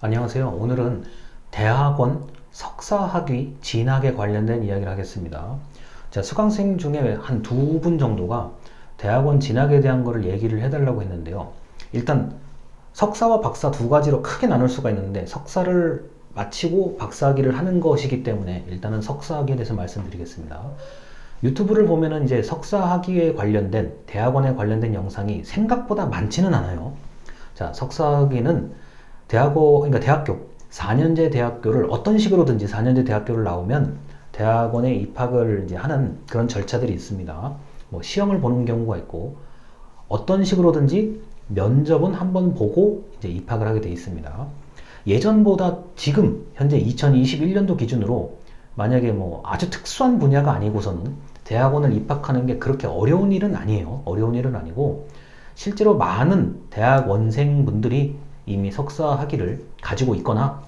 안녕하세요. 오늘은 대학원 석사학위 진학에 관련된 이야기를 하겠습니다. 자, 수강생 중에 한 두 분 정도가 대학원 진학에 대한 거를 얘기를 해달라고 했는데요. 일단 석사와 박사 두 가지로 크게 나눌 수가 있는데 석사를 마치고 박사학위를 하는 것이기 때문에 일단은 석사학위에 대해서 말씀드리겠습니다. 유튜브를 보면은 이제 석사학위에 관련된 대학원에 관련된 영상이 생각보다 많지는 않아요. 자, 석사학위는 대학원, 그러니까 대학교, 4년제 대학교를 어떤 식으로든지 4년제 대학교를 나오면 대학원에 입학을 이제 하는 그런 절차들이 있습니다. 뭐 시험을 보는 경우가 있고 어떤 식으로든지 면접은 한 번 보고 이제 입학을 하게 돼 있습니다. 예전보다 지금 현재 2021년도 기준으로 만약에 뭐 아주 특수한 분야가 아니고서는 대학원을 입학하는 게 그렇게 어려운 일은 아니에요. 어려운 일은 아니고 실제로 많은 대학원생분들이 이미 석사 학위를 가지고 있거나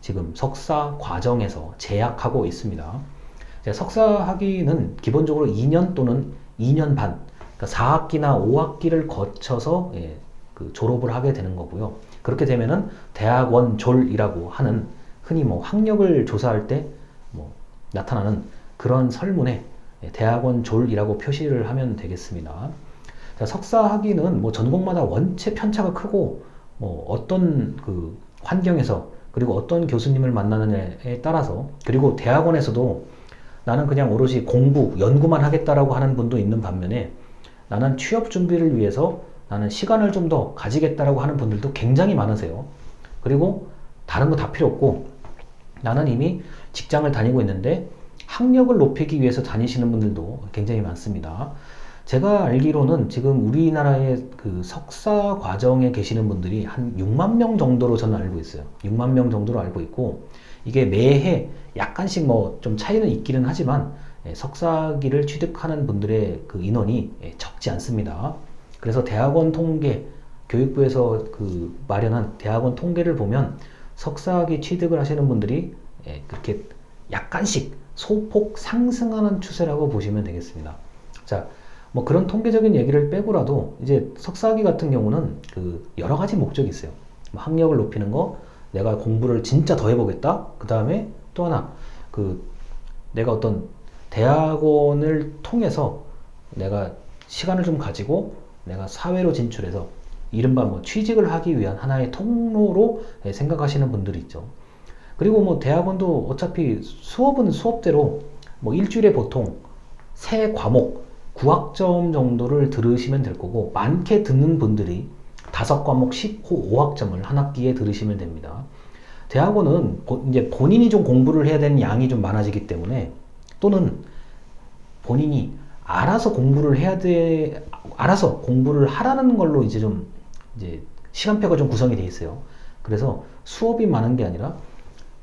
지금 석사 과정에서 재학하고 있습니다. 석사 학위는 기본적으로 2년 또는 2년 반, 그러니까 4학기나 5학기를 거쳐서 예, 그 졸업을 하게 되는 거고요. 그렇게 되면은 대학원 졸이라고 하는 흔히 뭐 학력을 조사할 때 뭐 나타나는 그런 설문에 예, 대학원 졸이라고 표시를 하면 되겠습니다. 자, 석사 학위는 뭐 전공마다 원체 편차가 크고 뭐 어 떤 그 환경에서 그리고 어떤 교수님을 만나느냐에 따라서 그리고 대학원에서도 나는 그냥 오롯이 공부, 연구만 하겠다라고 하는 분도 있는 반면에 나는 취업 준비를 위해서 나는 시간을 좀 더 가지겠다라고 하는 분들도 굉장히 많으세요. 그리고 다른 거 다 필요 없고 나는 이미 직장을 다니고 있는데 학력을 높이기 위해서 다니시는 분들도 굉장히 많습니다. 제가 알기로는 지금 우리나라의 그 석사 과정에 계시는 분들이 한 6만 명 정도로 저는 알고 있어요. 6만 명 정도로 알고 있고 이게 매해 약간씩 뭐 좀 차이는 있기는 하지만 예, 석사기를 취득하는 분들의 그 인원이 예, 적지 않습니다. 그래서 대학원 통계 교육부에서 그 마련한 대학원 통계를 보면 석사학위 취득을 하시는 분들이 예, 그렇게 약간씩 소폭 상승하는 추세라고 보시면 되겠습니다. 자, 뭐 그런 통계적인 얘기를 빼고라도 이제 석사학위 같은 경우는 그 여러 가지 목적이 있어요. 뭐 학력을 높이는 거, 내가 공부를 진짜 더 해보겠다. 그 다음에 또 하나 그 내가 어떤 대학원을 통해서 내가 시간을 좀 가지고 내가 사회로 진출해서 이른바 뭐 취직을 하기 위한 하나의 통로로 생각하시는 분들이 있죠. 그리고 뭐 대학원도 어차피 수업은 수업대로 뭐 일주일에 보통 세 과목 9학점 정도를 들으시면 될 거고 많게 듣는 분들이 다섯 과목 10호 5학점을 한 학기에 들으시면 됩니다. 대학원은 이제 본인이 좀 공부를 해야 되는 양이 좀 많아지기 때문에 또는 본인이 알아서 공부를 해야 돼 알아서 공부를 하라는 걸로 이제 좀 이제 시간표가 좀 구성이 돼 있어요. 그래서 수업이 많은 게 아니라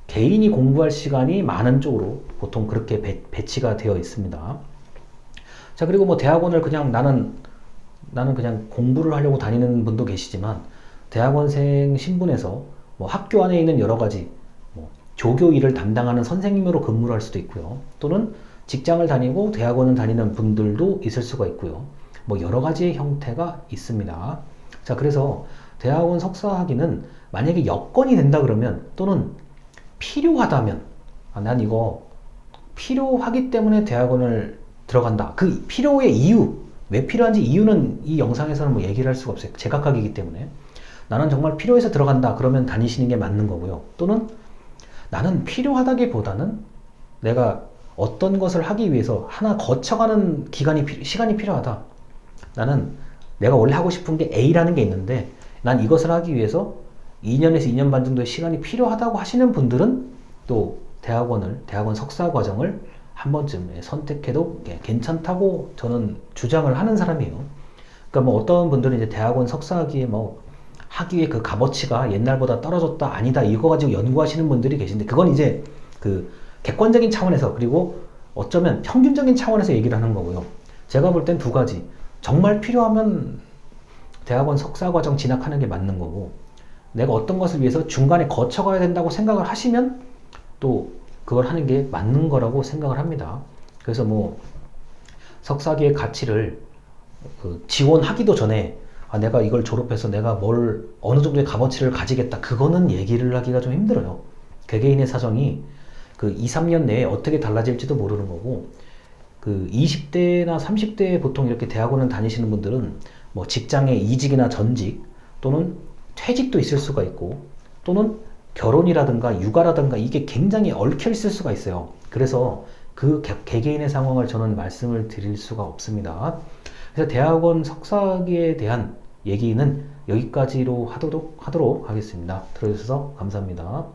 개인이 공부할 시간이 많은 쪽으로 보통 그렇게 배, 배치가 되어 있습니다. 자, 그리고 뭐 대학원을 그냥 나는, 나는 그냥 공부를 하려고 다니는 분도 계시지만, 대학원생 신분에서 뭐 학교 안에 있는 여러 가지 뭐 조교 일을 담당하는 선생님으로 근무를 할 수도 있고요. 또는 직장을 다니고 대학원을 다니는 분들도 있을 수가 있고요. 뭐 여러 가지의 형태가 있습니다. 자, 그래서 대학원 석사학위는 만약에 여건이 된다 그러면 또는 필요하다면 아, 난 이거 필요하기 때문에 대학원을 들어간다. 그 필요의 이유, 왜 필요한지 이유는 이 영상에서는 뭐 얘기를 할 수가 없어요. 제각각이기 때문에. 나는 정말 필요해서 들어간다. 그러면 다니시는 게 맞는 거고요. 또는 나는 필요하다기보다는 내가 어떤 것을 하기 위해서 하나 거쳐가는 기간이, 시간이 필요하다. 나는 내가 원래 하고 싶은 게 A라는 게 있는데 난 이것을 하기 위해서 2년에서 2년 반 정도의 시간이 필요하다고 하시는 분들은 또 대학원을, 대학원 석사 과정을 한 번쯤 선택해도 괜찮다고 저는 주장을 하는 사람이에요. 그러니까 뭐 어떤 분들은 이제 대학원 석사학위에 뭐 학위의 그 값어치가 옛날보다 떨어졌다 아니다 이거 가지고 연구하시는 분들이 계신데 그건 이제 그 객관적인 차원에서 그리고 어쩌면 평균적인 차원에서 얘기를 하는 거고요. 제가 볼 땐 두 가지. 정말 필요하면 대학원 석사 과정 진학하는 게 맞는 거고 내가 어떤 것을 위해서 중간에 거쳐가야 된다고 생각을 하시면 또 그걸 하는 게 맞는 거라고 생각을 합니다. 그래서 뭐 석사기의 가치를 그 지원하기도 전에 아, 내가 이걸 졸업해서 내가 뭘 어느 정도의 값어치를 가지겠다. 그거는 얘기를 하기가 좀 힘들어요. 개개인의 사정이 그 2, 3년 내에 어떻게 달라질지도 모르는 거고 그 20대나 30대에 보통 이렇게 대학원을 다니시는 분들은 뭐 직장의 이직이나 전직 또는 퇴직도 있을 수가 있고 또는 결혼이라든가 육아라든가 이게 굉장히 얽혀 있을 수가 있어요. 그래서 그 개- 개개인의 상황을 저는 말씀을 드릴 수가 없습니다. 그래서 대학원 석사학위에 대한 얘기는 여기까지로 하도록, 하도록 하겠습니다. 들어주셔서 감사합니다.